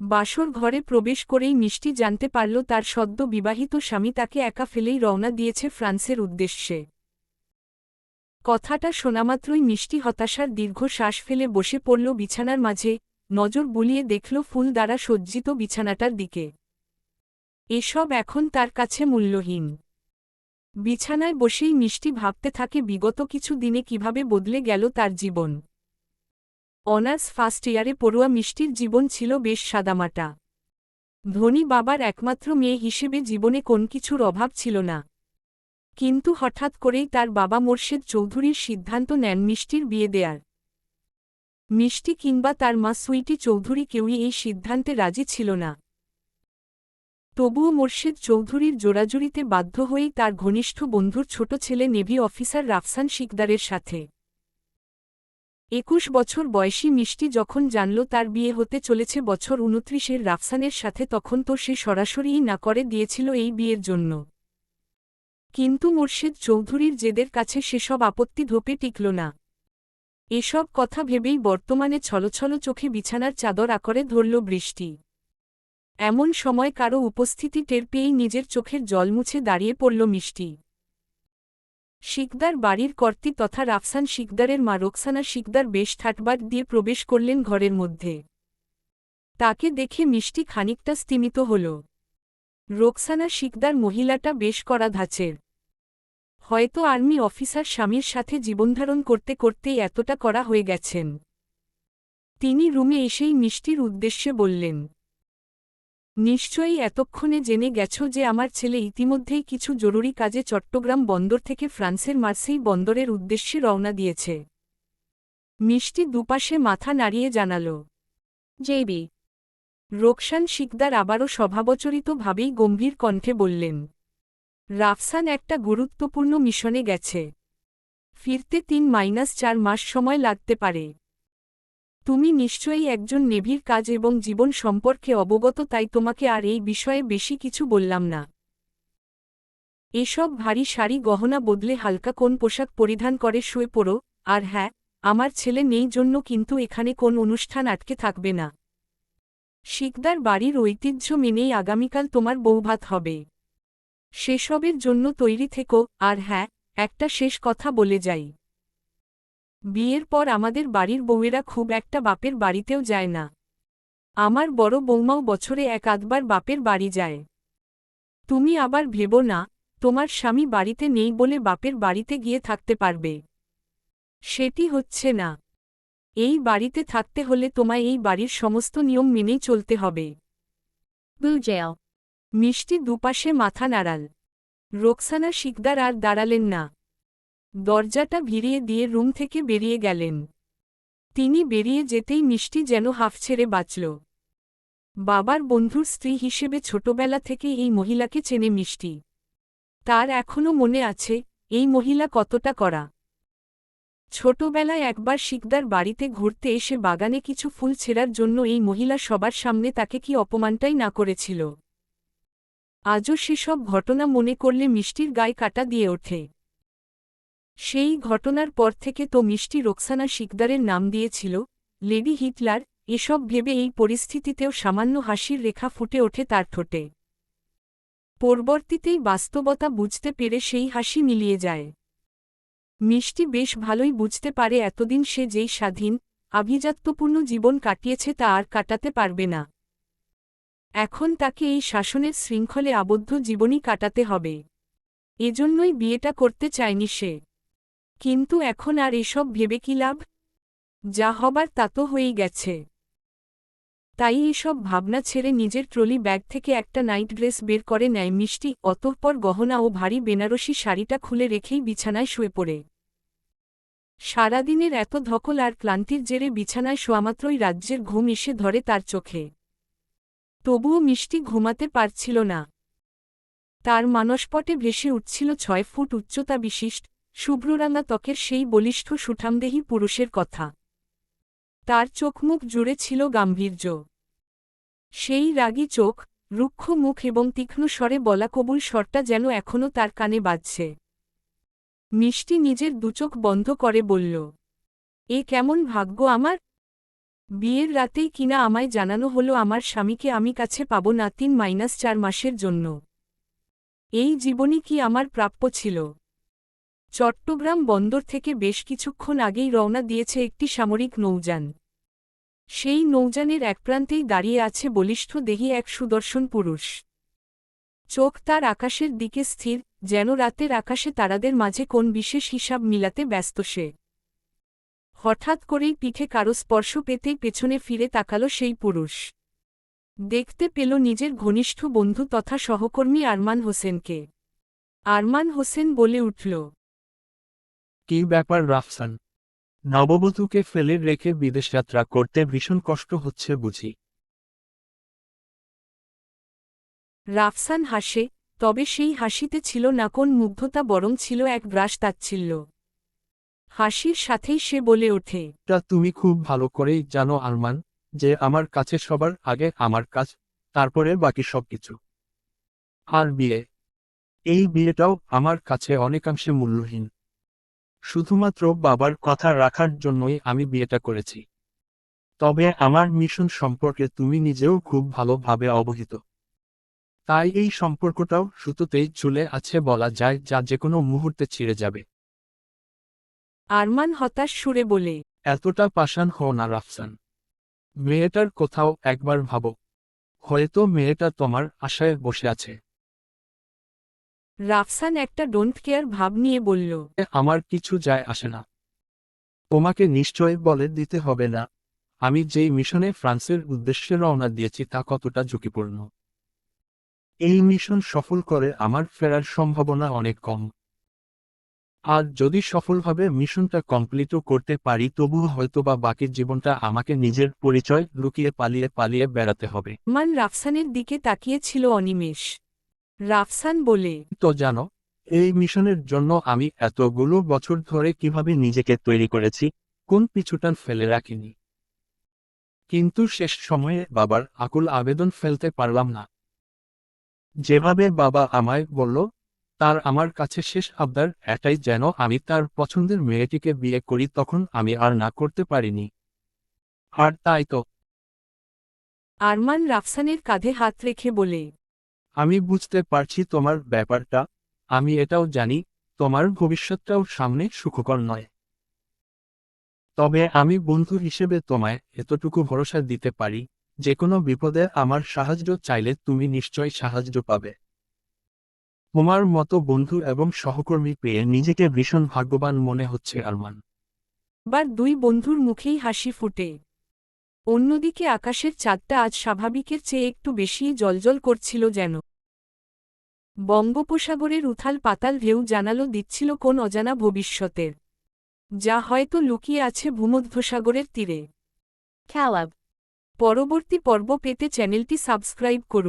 বাসর ঘরে প্রবেশ করেই মিষ্টি জানতে পারল তার সদ্য বিবাহিত স্বামী তাকে একা ফেলেই রওনা দিয়েছে ফ্রান্সের উদ্দেশ্যে। কথাটা শোনামাত্রই মিষ্টি হতাশার দীর্ঘ শ্বাস ফেলে বসে পড়ল বিছানার মাঝে, নজর বুলিয়ে দেখল ফুল দ্বারা সজ্জিত বিছানাটার দিকে। এসব এখন তার কাছে মূল্যহীন। বিছানায় বসেই মিষ্টি ভাবতে থাকে বিগত কিছু দিনে কীভাবে বদলে গেল তার জীবন। অনার্স ফার্স্ট ইয়ারে পড়ুয়া মিষ্টির জীবন ছিল বেশ সাদামাটা। ধনী বাবার একমাত্র মেয়ে হিসেবে জীবনে কোন কিছুর অভাব ছিল না। কিন্তু হঠাৎ করেই তার বাবা মোর্শেদ চৌধুরীর সিদ্ধান্ত নেন মিষ্টির বিয়ে দেয়ার। মিষ্টি কিংবা তার মা সুইটি চৌধুরী কেউই এই সিদ্ধান্তে রাজি ছিল না। তবুও মোর্শেদ চৌধুরীর জোরাজুরিতে বাধ্য হয়েই তার ঘনিষ্ঠ বন্ধুর ছোট ছেলে নেভি অফিসার রাফসান শিকদারের সাথে একুশ বছর বয়সী মিষ্টি যখন জানল তার বিয়ে হতে চলেছে বছর উনত্রিশের রাফসানের সাথে তখন তো সে সরাসরিই না করে দিয়েছিল এই বিয়ের জন্য। কিন্তু মুর্শিদ চৌধুরীর জেদের কাছে সেসব আপত্তি ধোপে টিকল না। এসব কথা ভেবেই বর্তমানে ছলছল চোখে বিছানার চাদর আকরে ধরল বৃষ্টি। এমন সময় কারও উপস্থিতি টের পেয়েই নিজের চোখের জল মুছে দাঁড়িয়ে পড়ল মিষ্টি। শিকদার বাড়ির কর্তী তথা রাফসান শিকদারের মা রোকসানা শিকদার বেশ ঠাটবাট দিয়ে প্রবেশ করলেন ঘরের মধ্যে। তাকে দেখে মিষ্টি খানিকটা স্তিমিত হল। রোকসানা শিকদার মহিলাটা বেশ করা ধাঁচের হয়তো আর্মি অফিসার স্বামীর সাথে জীবনধারণ করতে করতেই এতটা করা হয়ে গেছেন। তিনি রুমে এসেই মিষ্টির উদ্দেশ্যে বললেন নিশ্চয়ই এতক্ষণে জেনে গেছ যে আমার ছেলে ইতিমধ্যেই কিছু জরুরি কাজে চট্টগ্রাম বন্দর থেকে ফ্রান্সের মার্সেই বন্দরের উদ্দেশ্যে রওনা দিয়েছে। মিষ্টি দুপাশে মাথা নাড়িয়ে জানাল, জেবি। রোকসান শিকদার আবারও স্বভাবচরিতভাবেই গম্ভীর কণ্ঠে বললেন, রাফসান একটা গুরুত্বপূর্ণ মিশনে গেছে। ফিরতে তিন মাইনাস চার মাস সময় লাগতে পারে। তুমি নিশ্চয়ই একজন নেভির কাজ এবং জীবন সম্পর্কে অবগত, তাই তোমাকে আর এই বিষয়ে বেশি কিছু বললাম না। এসব ভারী শাড়ি গহনা বদলে হালকা কোন পোশাক পরিধান করে শুয়ে পড়ো, আর হ্যাঁ আমার ছেলে নেই জন্য কিন্তু এখানে কোন অনুষ্ঠান আটকে থাকবে না। শিকদার বাড়ির ঐতিহ্য মেনেই আগামীকাল তোমার বৌভাত হবে। সেসবের জন্য তৈরি থেকো, আর হ্যাঁ একটা শেষ কথা বলে যাই। বিয়ের পর আমাদের বাড়ির বউয়েরা খুব একটা বাপের বাড়িতেও যায় না। আমার বড় বৌমাও বছরে এক আধবার বাপের বাড়ি যায়। তুমি আবার ভেব না তোমার স্বামী বাড়িতে নেই বলে বাপের বাড়িতে গিয়ে থাকতে পারবে। সেটি হচ্ছে না। এই বাড়িতে থাকতে হলে তোমায় এই বাড়ির সমস্ত নিয়ম মেনেই চলতে হবে। মিষ্টি দুপাশে মাথা নাড়াল। রোকসানা শিকদার আর দাঁড়ালেন না। দরজাটা ভিড়িয়ে দিয়ে রুম থেকে বেরিয়ে গেলেন। তিনি বেরিয়ে যেতেই মিষ্টি যেন হাফ ছেড়ে বাঁচল। বাবার বন্ধুর স্ত্রী হিসেবে ছোটবেলা থেকে এই মহিলাকে চেনে মিষ্টি। তার এখনও মনে আছে, এই মহিলা কতটা করা ছোটবেলায় একবার শিকদার বাড়িতে ঘুরতে এসে বাগানে কিছু ফুল ছেঁড়ার জন্য এই মহিলা সবার সামনে তাকে কি অপমানটাই না করেছিল। আজও সেসব ঘটনা মনে করলে মিষ্টির গায়ে কাটা দিয়ে ওঠে। সেই ঘটনার পর থেকে তো মিষ্টি রোকসানা শিকদারের নাম দিয়েছিল, লেডি হিটলার, এসব ভেবে এই পরিস্থিতিতেও সামান্য হাসির রেখা ফুটে ওঠে তার ঠোঁটে। পরবর্তীতেই বাস্তবতা বুঝতে পেরে সেই হাসি মিলিয়ে যায়। মিষ্টি বেশ ভালোই বুঝতে পারে এতদিন সে যেই স্বাধীন, আভিজাত্যপূর্ণ জীবন কাটিয়েছে তা আর কাটাতে পারবে না। এখন তাকে এই শাসনের শৃঙ্খলে আবদ্ধ জীবনই কাটাতে হবে। এজন্যই বিয়েটা করতে চায়নি সে। কিন্তু এখন আর এসব ভেবে কি লাভ? যা হবার তা তো হয়েই গেছে। তাই এসব ভাবনা ছেড়ে নিজের ট্রলি ব্যাগ থেকে একটা নাইট ড্রেস বের করে নেয় মিষ্টি, অতঃপর গহনা ও ভারী বেনারসি শাড়িটা খুলে রেখেই বিছানায় শুয়ে পড়ে। সারাদিনের এত ধকল আর ক্লান্তির জেরে বিছানায় শোয়ামাত্রই রাজ্যের ঘুম এসে ধরে তার চোখে। তবুও মিষ্টি ঘুমাতে পারছিল না। তার মানসপটে ভেসে উঠছিল ছয় ফুট উচ্চতা বিশিষ্ট শুভ্ররাঙা ত্বকের সেই বলিষ্ঠ সুঠামদেহী পুরুষের কথা। তার চোখমুখ জুড়ে ছিল গাম্ভীর্য। সেই রাগী চোখ, রুক্ষ মুখ এবং তীক্ষ্ণ স্বরে বলা কবুল স্বরটা যেন এখনও তার কানে বাজছে। মিষ্টি নিজের দুচোখ বন্ধ করে বলল, এ কেমন ভাগ্য আমার? বিয়ের রাতেই কিনা আমায় জানানো হলো আমার স্বামীকে আমি কাছে পাব না তিন মাইনাস চার মাসের জন্য। এই জীবনই কি আমার প্রাপ্য ছিল? চট্টগ্রাম বন্দর থেকে বেশ কিছুক্ষণ আগেই রওনা দিয়েছে একটি সামরিক নৌযান। সেই নৌযানের এক প্রান্তেই দাঁড়িয়ে আছে বলিষ্ঠ দেহি এক সুদর্শন পুরুষ। চোখ তার আকাশের দিকে স্থির, যেন রাতের আকাশে তারাদের মাঝে কোন বিশেষ হিসাব মিলাতে ব্যস্ত সে। হঠাৎ করেই পিঠে কারও স্পর্শ পেতেই পেছনে ফিরে তাকালো সেই পুরুষ। দেখতে পেল নিজের ঘনিষ্ঠ বন্ধু তথা সহকর্মী আরমান হোসেনকে। আরমান হোসেন বলে উঠল কি ব্যাপার রাফসান? নববধূকে ফেলে রেখে বিদেশ যাত্রা করতে ভীষণ কষ্ট হচ্ছে বুঝি। রাফসান হাসে তবে সেই হাসিতে ছিল না কোন মুগ্ধতা বরং ছিল এক গ্রাস তাচ্ছিল্য। হাসির সাথেই সে বলে ওঠে তা তুমি খুব ভালো করেই জানো আরমান যে আমার কাছে সবার আগে আমার কাজ তারপরে বাকি সবকিছু। আর বিয়ে। এই বিয়েটাও আমার কাছে অনেকাংশে মূল্যহীন। শুধুমাত্র বাবার কথা রাখার জন্যই আমি বিয়েটা করেছি। তবে আমার মিশন সম্পর্কে তুমি নিজেও খুব ভালোভাবে অবহিত। তাই এই সম্পর্কটাও সুতোতেই চলে আছে বলা যায় যা যেকোনো মুহূর্তে ছিঁড়ে যাবে। আরমান হতাশ সুরে বলে এতটা পাষাণ হও না রাফসান। মেয়েটার কোথাও একবার ভাবো। হয়তো মেয়েটা তোমার আশায় বসে আছে। রাফসান একটা ডোন্ট কেয়ার ভাব নিয়ে বলল আমার কিছু যায় আসে না। তোমাকে নিশ্চয় বলে দিতে হবে না। আমি যেই মিশনে ফ্রান্সের উদ্দেশ্যে রওনা দিয়েছি তা কতটা ঝুঁকিপূর্ণ। এই মিশন সফল করে আমার ফেরার সম্ভাবনা অনেক কম। আর যদি সফলভাবে মিশনটা কমপ্লিটও করতে পারি তবুও হয়তোবা বাকি জীবনটা আমাকে নিজের পরিচয় লুকিয়ে পালিয়ে পালিয়ে বেড়াতে হবে। মান রাফসানের দিকে তাকিয়েছিল অনিমেষ। রাফসান বলে তো জানো এই মিশনের জন্য আমি এতগুলো বছর ধরে কীভাবে নিজেকে তৈরি করেছি কোন পিছুটান ফেলে রাখিনি। কিন্তু শেষ সময়ে বাবার আকুল আবেদন ফেলতে পারলাম না। যেভাবে বাবা আমায় বলল তার আমার কাছে শেষ আবদার এটাই যেন আমি তার পছন্দের মেয়েটিকে বিয়ে করি তখন আমি আর না করতে পারিনি। আর তাই তো। আরমান রাফসানের কাঁধে হাত রেখে বলে আমি বুঝতে পারছি তোমার ব্যাপারটা। আমি এটাও জানি, তোমার ভবিষ্যৎটাও সামনে সুখকর নয়। তবে আমি বন্ধু হিসেবে তোমায় এতটুকু ভরসা দিতে পারি, যে কোনো বিপদে আমার সাহায্য চাইলে তুমি নিশ্চয় সাহায্য পাবে। তোমার মতো বন্ধু এবং সহকর্মী পেয়ে নিজেকে ভীষণ ভাগ্যবান মনে হচ্ছে আরমান। বার দুই বন্ধুর মুখেই হাসি ফুটে। অন্যদিকে আকাশের চাঁদটা আজ স্বাভাবিকের চেয়ে একটু বেশিই জলজল করছিল যেন। বঙ্গোপসাগরের উথাল পাতাল ঢেউ জানালো দিচ্ছিল কোন অজানা ভবিষ্যতের। যা হয়তো লুকিয়ে আছে ভূমধ্যসাগরের তীরে। খেলাব। পরবর্তী পর্ব পেতে চ্যানেলটি সাবস্ক্রাইব করুন।